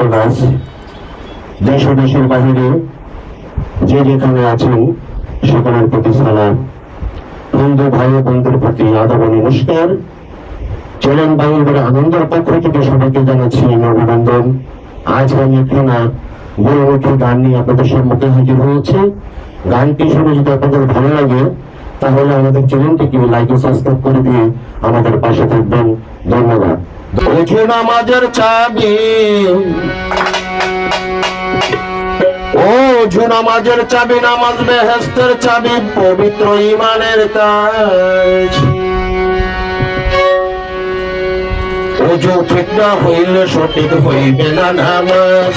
নামাজ দেশ ও দেশের বাহিরে যে যেখানে আছেন, সকলের প্রতি সালাম। হিন্দু ভাই ও বোনদের প্রতি আদব নমস্কার। চ্যানেল বাংলাদেশের আনন্দের পক্ষ থেকে সবাইকে জানাচ্ছি অভিনন্দন। আজ আমি এখানে বহুমুখী গান নিয়ে আপনাদের সম্মুখে হাজির হয়েছে। গানটি শুনে যদি আপনাদের ভালো লাগে, তাহলে আমাদের চ্যানেলটিকে লাইক ও সাবস্ক্রাইব করে দিয়ে আমাদের পাশে থাকবেন। ধন্যবাদ। ওঠে নামাজের চাবি। ও নামাজের চাবি, নামাজ বেহেস্তের চাবি, পবিত্র ইমানের কাজ। ওজো ঠিক না হইলে সঠিক হইবে না নামাজ।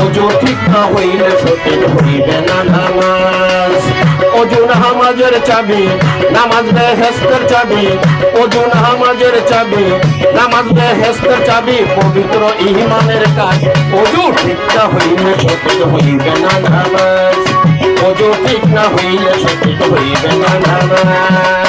ওজো ঠিক না হইলে সঠিক হইবে না নামাজ। ওজো নামাজের চাবি, নামাজ বেহেস্তের চাবি ওজন নামাজের চাবি, নামাজ বেহেস্তের চাবি, পবিত্র ইমানের কাজ। ওজু ঠিকটা হইলে সঠিক হইবে না নামাজ। ওজো ঠিক না হইলে সঠিক হইবে না নামাজ।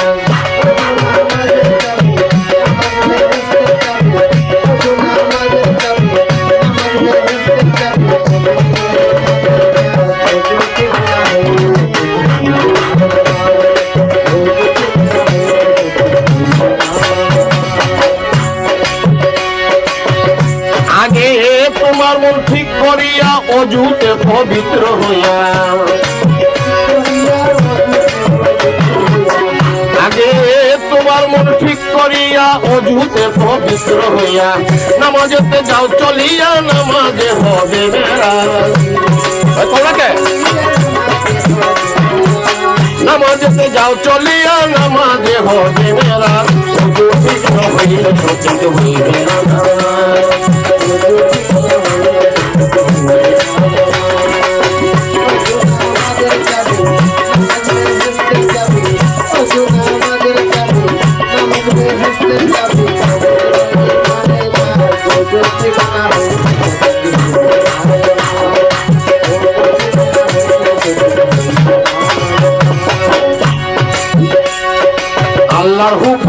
করিয়া অজুতে পবিত্র হইয়া। আগে তোমার মন ঠিক করিয়া অজুতে পবিত্র হইয়া। নামাজেতে যাও, চলিয়া নামাজে হবে বেড়া। তোমাকে নামাজেতে যাও, চলিয়া নামাজে হবে না হইলে হইবে না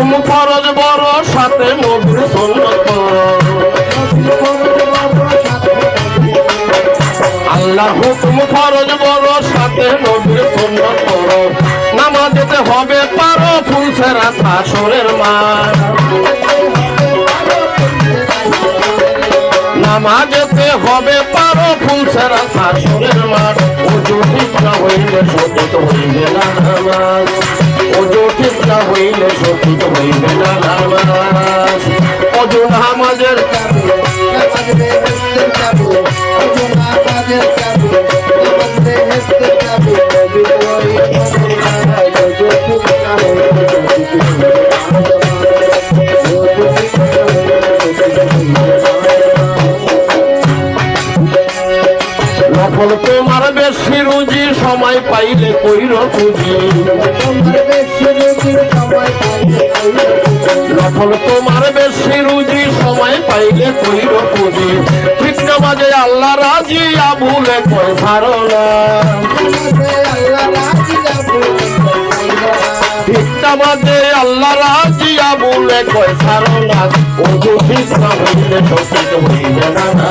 হুকুম ফরজ বড় সাথে নবীর আল্লাহর হুকুম ফরজ বড় সাথে নবীর করো নামাজেতে হবে পারো ফুল সেরা থাসরের মার। নামাজেতে হবে পারো ফুল সেরা থাসরের মার। ওজু ঠিক না হইলে সঠিক হইবে না নামাজ। ওজু ঠিক না হইলে সঠিক হইবে না নামাজ ওজু নামাজের নকল রুজি সময় পাইলে কইর পুঁজি নকল তোমার বেশি রুজি সময় পাইলে কইর পুঁজি ঠিক নামাজে আল্লাহ রাজি, আবুলে কই ধারণা। আল্লাহ রাজি, আবুলে কই ধারণা। ওজু ঠিক না হইলে সঠিক হইবে না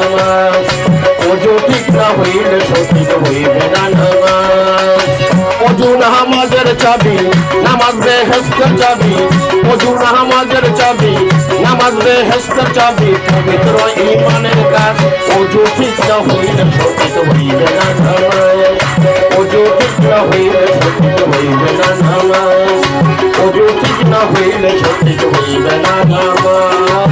ওজু ঠিক না হইলে হইবে চাবি, নামাজ রে হেস্তের চাবি ওজু নামাজের চাবি, নামাজ রে হেস্তের চাবি, পবিত্র ইমানের কাজ ওজু ঠিক না হইলে সঠিক হইবে না ওজু ঠিক না হইলে সঠিক হইবে না নামাজ। ওজু ঠিক না হইলে সঠিক হইবে না নামাজ।